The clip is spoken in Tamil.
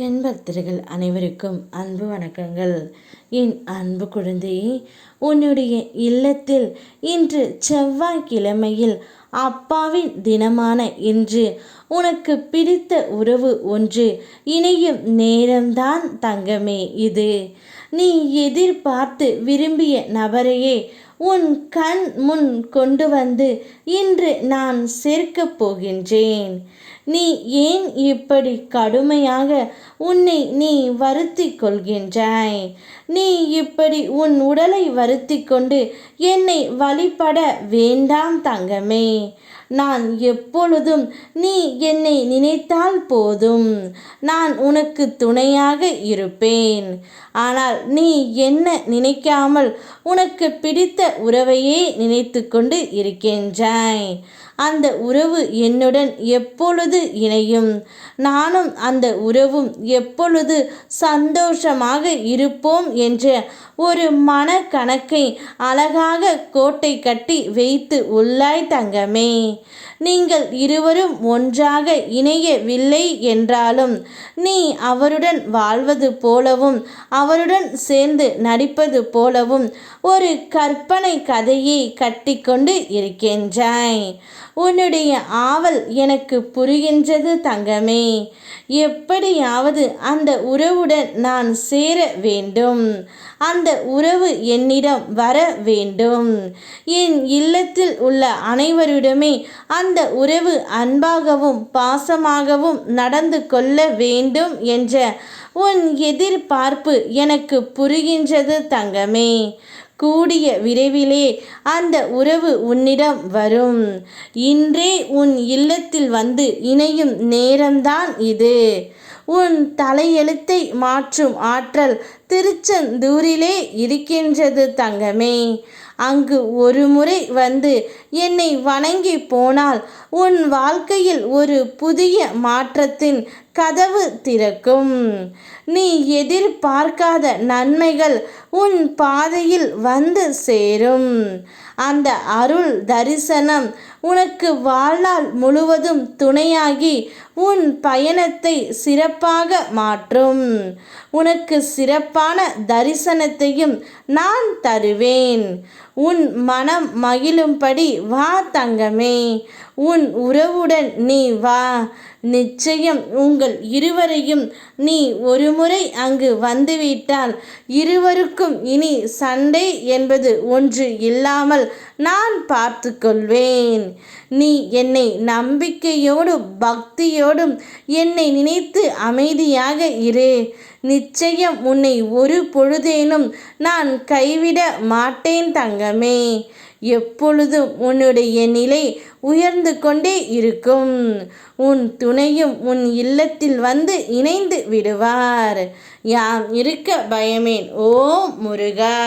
முருகன் பக்தர்கள் அனைவருக்கும் அன்பு வணக்கங்கள். என் அன்பு குழந்தையே உன்னுடைய இல்லத்தில் இன்று செவ்வாய்க்கிழமையில் அப்பாவின் தினமான இன்று உனக்கு பிடித்த உறவு ஒன்று இணையும் நேரம்தான் தங்கமே இது. நீ எதிர்பார்த்து விரும்பிய நபரையே உன் கண் முன் கொண்டு வந்து இன்று நான் சேர்க்கப் போகின்றேன். நீ ஏன் இப்படி கடுமையாக உன்னை நீ வருத்தி கொள்கின்றாய்? நீ இப்படி உன் உடலை வருத்தி கொண்டு என்னை வழிபட வேண்டாம் தங்கமே. நான் எப்பொழுதும் நீ என்னை நினைத்தால் போதும். நான் உனக்கு துணையாக இருப்பேன். ஆனால் நீ என்ன நினைக்காமல் உனக்கு பிடித்த உறவையே நினைத்து கொண்டு இருக்கின்றாய். அந்த உறவு என்னுடன் எப்பொழுது இணையும்? நானும் அந்த உறவும் எப்பொழுது சந்தோஷமாக இருப்போம் என்ற ஒரு மன கணக்கை அழகாக கோட்டை கட்டி வைத்து உள்ளாய் தங்கமே. நீங்கள் இருவரும் ஒன்றாக இணையவில்லை என்றாலும் நீ அவருடன் வாழ்வது போலவும் அவருடன் சேர்ந்து நடிப்பது போலவும் ஒரு கற்பனை கதையை கட்டிக்கொண்டு இருக்கின்றாய். உன்னுடைய ஆவல் எனக்கு புரிகின்றது தங்கமே. எப்படியாவது அந்த உறவுடன் நான் சேர வேண்டும். அந்த உறவு என்னிடம் வர வேண்டும். என் இல்லத்தில் உள்ள அனைவரிடமே அந்த உறவு அன்பாகவும் பாசமாகவும் நடந்து கொள்ள வேண்டும் என்ற உன் எதிர்பார்ப்பு எனக்கு புரிகின்றது தங்கமே. கூடிய விரைவிலே அந்த உறவு உன்னிடம் வரும். இன்றே உன் இல்லத்தில் வந்து இணையும் நேரம்தான் இது. உன் தலையெழுத்தை மாற்றும் ஆற்றல் திருச்செந்தூரிலே இருக்கின்றது தங்கமே. அங்கு ஒரு முறை வந்து என்னை வணங்கி போனால் உன் வாழ்க்கையில் ஒரு புதிய மாற்றத்தின் கதவு திறக்கும். நீ எதிர்பார்க்காத நன்மைகள் உன் பாதையில் வந்து சேரும். அந்த அருள் தரிசனம் உனக்கு வாழ்நாள் முழுவதும் துணையாகி உன் பயணத்தை சிறப்பாக மாற்றும். உனக்கு சிறப்பான தரிசனத்தையும் நான் தருவேன். உன் மனம் மகிழும்படி வா தங்கமே. உன் உறவுடன் நீ வா. நிச்சயம் உங்கள் இருவரையும் நீ ஒருமுறை அங்கு வந்துவிட்டால் இருவருக்கும் இனி சண்டை என்பது ஒன்று இல்லாமல் நான் பார்த்து கொள்வேன் நீ என்னை நம்பிக்கையோடும் பக்தியோடும் என்னை நினைத்து அமைதியாக இரு. நிச்சயம் உன்னை ஒரு பொழுதேனும் நான் கைவிட மாட்டேன் தங்கமே. எப்பொழுதும் உன்னுடைய நிலை உயர்ந்து கொண்டே இருக்கும். உன் துணையும் உன் இல்லத்தில் வந்து இணைந்து விடுவார். யாம் இருக்க பயமேன் ஓ முருகா!